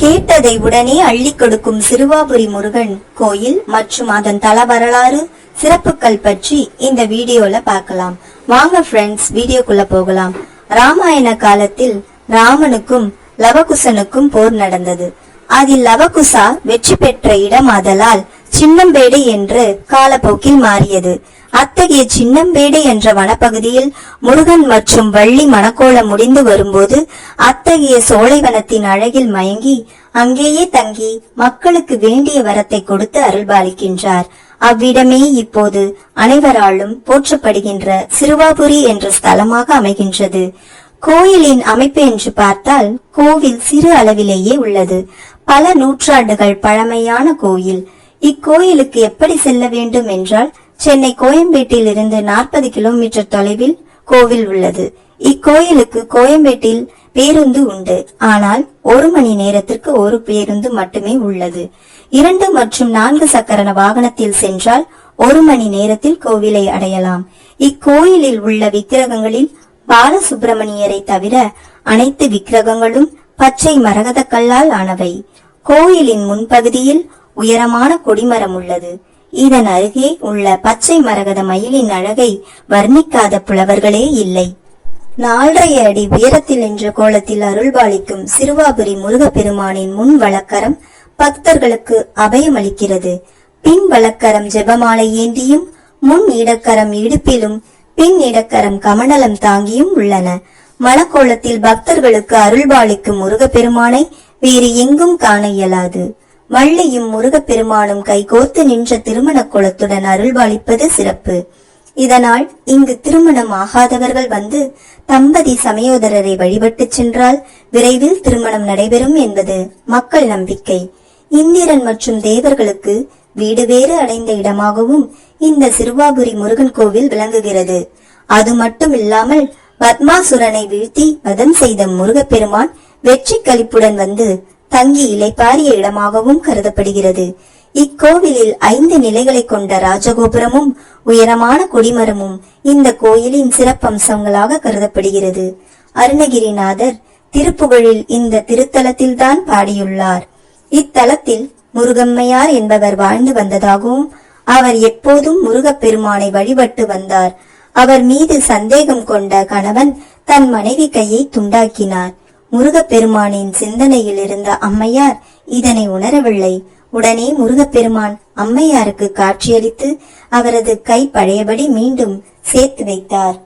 கேட்டதை உடனே அள்ளி கொடுக்கும் சிறுவாபுரி முருகன் கோயில் மற்றும் அதன் தல வரலாறு சிறப்புகள் பற்றி இந்த வீடியோல பார்க்கலாம். வாங்க ஃப்ரெண்ட்ஸ் வீடியோக்குள்ள போகலாம். ராமாயண காலத்தில் ராமனுக்கும் லவகுசனுக்கும் போர் நடந்தது. அதில் லவகுசா வெற்றி பெற்ற இடம் ஆதலால் சின்னம்பேடு என்று காலப்போக்கில் மாறியது. அத்தகைய சின்னம்பேடு என்ற வனப்பகுதியில் முருகன் மற்றும் வள்ளி மணக்கோலம் முடிந்து வரும்போது அத்தகைய சோலைவனத்தின் அழகில் மயங்கி அங்கேயே தங்கி மக்களுக்கு வேண்டிய வரத்தை கொடுத்து அருள்பாலிக்கின்றார். அவ்விடமே இப்போது அனைவராலும் போற்றப்படுகின்ற சிறுவாபுரி என்ற ஸ்தலமாக அமைகின்றது. கோயிலின் அமைப்பு என்று பார்த்தால் கோவில் சிறு அளவிலேயே உள்ளது. பல நூற்றாண்டுகள் பழமையான கோயில். இக்கோயிலுக்கு எப்படி செல்ல வேண்டும் என்றால் சென்னை கோயம்பேட்டில் இருந்து நாற்பது கிலோமீட்டர் தொலைவில் கோவில் உள்ளது. இக்கோயிலுக்கு கோயம்பேட்டில் பேருந்து உண்டு. ஆனால் ஒரு மணி நேரத்திற்கு ஒரு பேருந்து மட்டுமே உள்ளது. இரண்டு மற்றும் நான்கு சக்கர வாகனத்தில் சென்றால் ஒரு மணி நேரத்தில் கோவிலை அடையலாம். இக்கோயிலில் உள்ள விக்கிரகங்களில் பாலசுப்பிரமணியரை தவிர அனைத்து விக்கிரகங்களும் பச்சை மரகத கல்லால் ஆனவை. கோயிலின் முன்பகுதியில் உயரமான கொடிமரம் உள்ளது. இதன் அருகே உள்ள பச்சை மரகத மயிலின் அழகை வர்ணிக்காத புலவர்களே இல்லை. நாலரை அடி உயரத்தில் என்ற கோலத்தில் அருள்பாலிக்கும் சிறுவாபுரி முருகப்பெருமானின் முன் வழக்கரம் பக்தர்களுக்கு அபயமளிக்கிறது. பின் வழக்கரம் ஜெபமாலை ஏந்தியும் முன் இடக்கரம் இடுப்பிலும் பின் இடக்கரம் கமண்டலம் தாங்கியும் உள்ளன. மலக்கோலத்தில் பக்தர்களுக்கு அருள்பாலிக்கும் முருகப்பெருமானை வேறு எங்கும் காண இயலாது. வள்ளியும் முருகப்பெருமானும் கைகோர்த்து நின்ற திருமண குளத்துடன் அருள்பாலிப்பது சிறப்பு. இதனால் இங்கு திருமணம் ஆகாதவர்கள் வந்து தம்பதி சமயோதரரை வழிபட்டு சென்றால் விரைவில் திருமணம் நடைபெறும் என்பது மக்கள் நம்பிக்கை. இந்திரன் மற்றும் தேவர்களுக்கு வீடு வேறு அடைந்த இடமாகவும் இந்த சிறுவாபுரி முருகன் கோவில் விளங்குகிறது. அது மட்டும் இல்லாமல் பத்மாசுரனை வீழ்த்தி வதம் செய்த முருகப்பெருமான் வெற்றி கழிப்புடன் வந்து தங்கி இலைப்பாரிய இடமாகவும் கருதப்படுகிறது. இக்கோவிலில் ஐந்து நிலைகளை கொண்ட ராஜகோபுரமும் உயரமான கொடிமரமும் இந்த கோயிலின் சிறப்பம்சங்களாக கருதப்படுகிறது. அருணகிரிநாதர் திருப்புகழில் இந்த திருத்தலத்தில்தான் பாடியுள்ளார். இத்தலத்தில் முருகம்மையார் என்பவர் வாழ்ந்து வந்ததாகவும் அவர் எப்போதும் முருகப்பெருமானை வழிபட்டு வந்தார். அவர் மீது சந்தேகம் கொண்ட கணவன் தன் மனைவி கையை துண்டாக்கினார். முருகப்பெருமானின் சிந்தனையில் இருந்த அம்மையார் இதனை உணரவில்லை. உடனே முருகப்பெருமான் அம்மையாருக்கு காட்சியளித்து அவரது கை பழையபடி மீண்டும் சேர்த்து வைத்தார்.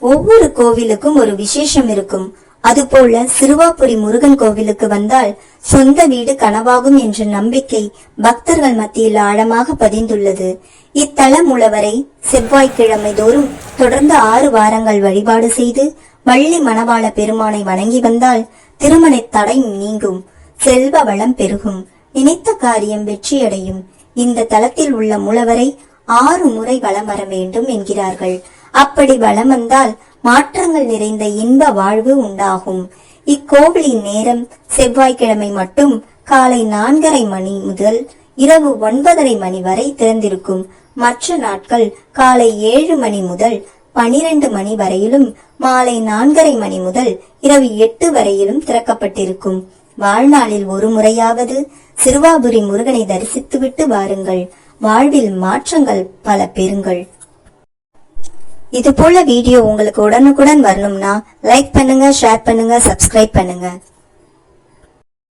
ஒவ்வொரு கோவிலுக்கும் ஒரு விசேஷம் இருக்கும். அதுபோல சிறுவாபுரி முருகன் கோவிலுக்கு வந்தால் சொந்த வீடு கனவாகும் என்ற நம்பிக்கை பக்தர்கள் மத்தியில் ஆழமாக பதிந்துள்ளது. இத்தல மூலவரை செவ்வாய்க்கிழமை தோறும் தொடர்ந்து ஆறு வாரங்கள் வழிபாடு செய்து வள்ளி மணவாள பெருமானை வணங்கி வந்தால் திருமண தடை நீங்கும். செல்வ வளம் பெருகும். நினைத்த காரியம் வெற்றியடையும். இந்த தலத்தில் உள்ள மூலவரை ஆறு முறை வளம் வர வேண்டும் என்கிறார்கள். அப்படி வளம் வந்தால் மாற்றங்கள் நிறைந்த இன்ப வாழ்வு உண்டாகும். இக்கோவிலின் நேரம் செவ்வாய்க்கிழமை மட்டும் காலை நான்கரை மணி முதல் இரவு ஒன்பதரை மணி வரை திறந்திருக்கும். மற்ற நாட்கள் காலை ஏழு மணி முதல் பனிரெண்டு மணி வரையிலும் மாலை நான்கரை மணி முதல் இரவு எட்டு வரையிலும் திறக்கப்பட்டிருக்கும். வாழ்நாளில் ஒரு முறையாவது சிறுவாபுரி முருகனை தரிசித்துவிட்டு வாருங்கள். வாழ்வில் மாற்றங்கள் பல பெறுங்கள். இது போல வீடியோ உங்களுக்கு உடனுக்குடன் வரணும்னா லைக் பண்ணுங்க ஷேர் பண்ணுங்க சப்ஸ்கிரைப் பண்ணுங்க.